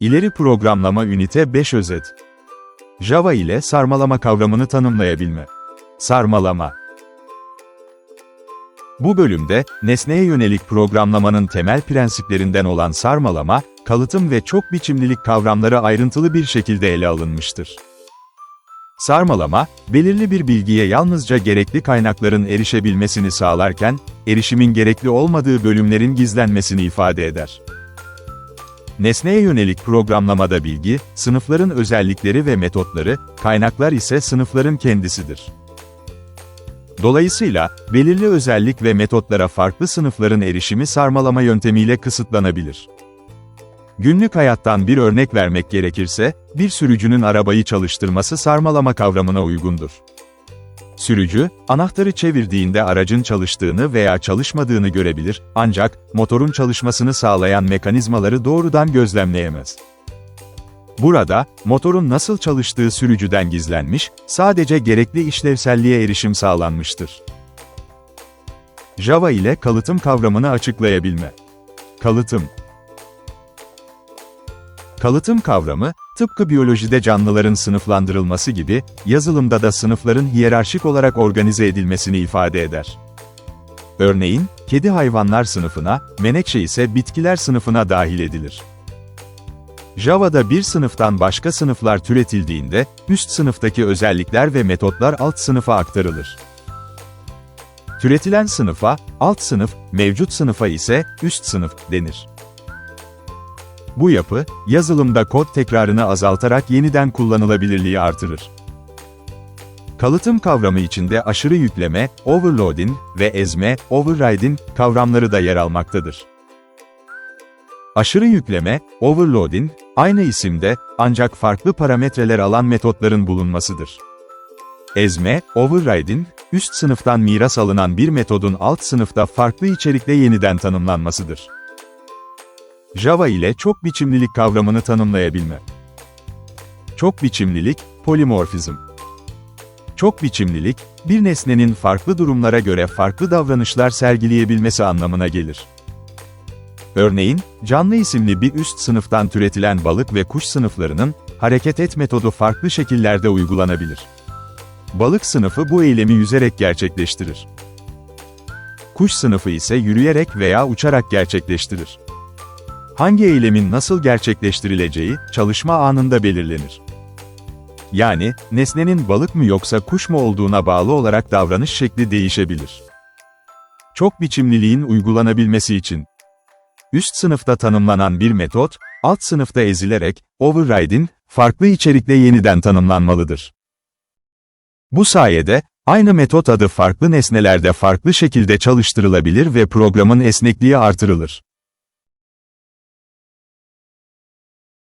İleri programlama ünite 5 özet. Java ile sarmalama kavramını tanımlayabilme. Sarmalama. Bu bölümde, nesneye yönelik programlamanın temel prensiplerinden olan sarmalama, kalıtım ve çok biçimlilik kavramları ayrıntılı bir şekilde ele alınmıştır. Sarmalama, belirli bir bilgiye yalnızca gerekli kaynakların erişebilmesini sağlarken, erişimin gerekli olmadığı bölümlerin gizlenmesini ifade eder. Nesneye yönelik programlamada bilgi, sınıfların özellikleri ve metotları, kaynaklar ise sınıfların kendisidir. Dolayısıyla, belirli özellik ve metotlara farklı sınıfların erişimi sarmalama yöntemiyle kısıtlanabilir. Günlük hayattan bir örnek vermek gerekirse, bir sürücünün arabayı çalıştırması sarmalama kavramına uygundur. Sürücü, anahtarı çevirdiğinde aracın çalıştığını veya çalışmadığını görebilir, ancak, motorun çalışmasını sağlayan mekanizmaları doğrudan gözlemleyemez. Burada, motorun nasıl çalıştığı sürücüden gizlenmiş, sadece gerekli işlevselliğe erişim sağlanmıştır. Java ile kalıtım kavramını açıklayabilme. Kalıtım Kalıtım kavramı, tıpkı biyolojide canlıların sınıflandırılması gibi, yazılımda da sınıfların hiyerarşik olarak organize edilmesini ifade eder. Örneğin, kedi hayvanlar sınıfına, menekşe ise bitkiler sınıfına dahil edilir. Java'da bir sınıftan başka sınıflar türetildiğinde, üst sınıftaki özellikler ve metotlar alt sınıfa aktarılır. Türetilen sınıfa, alt sınıf, mevcut sınıfa ise üst sınıf denir. Bu yapı, yazılımda kod tekrarını azaltarak yeniden kullanılabilirliği artırır. Kalıtım kavramı içinde aşırı yükleme, overloading ve ezme, overriding kavramları da yer almaktadır. Aşırı yükleme, overloading, aynı isimde, ancak farklı parametreler alan metotların bulunmasıdır. Ezme, overriding, üst sınıftan miras alınan bir metodun alt sınıfta farklı içerikle yeniden tanımlanmasıdır. Java ile çok biçimlilik kavramını tanımlayabilme. Çok biçimlilik, polimorfizm. Çok biçimlilik, bir nesnenin farklı durumlara göre farklı davranışlar sergileyebilmesi anlamına gelir. Örneğin, canlı isimli bir üst sınıftan türetilen balık ve kuş sınıflarının, hareket et metodu farklı şekillerde uygulanabilir. Balık sınıfı bu eylemi yüzerek gerçekleştirir. Kuş sınıfı ise yürüyerek veya uçarak gerçekleştirir. Hangi eylemin nasıl gerçekleştirileceği, çalışma anında belirlenir. Yani, nesnenin balık mı yoksa kuş mu olduğuna bağlı olarak davranış şekli değişebilir. Çok biçimliliğin uygulanabilmesi için, üst sınıfta tanımlanan bir metot, alt sınıfta ezilerek, overriding, farklı içerikle yeniden tanımlanmalıdır. Bu sayede, aynı metot adı farklı nesnelerde farklı şekilde çalıştırılabilir ve programın esnekliği artırılır.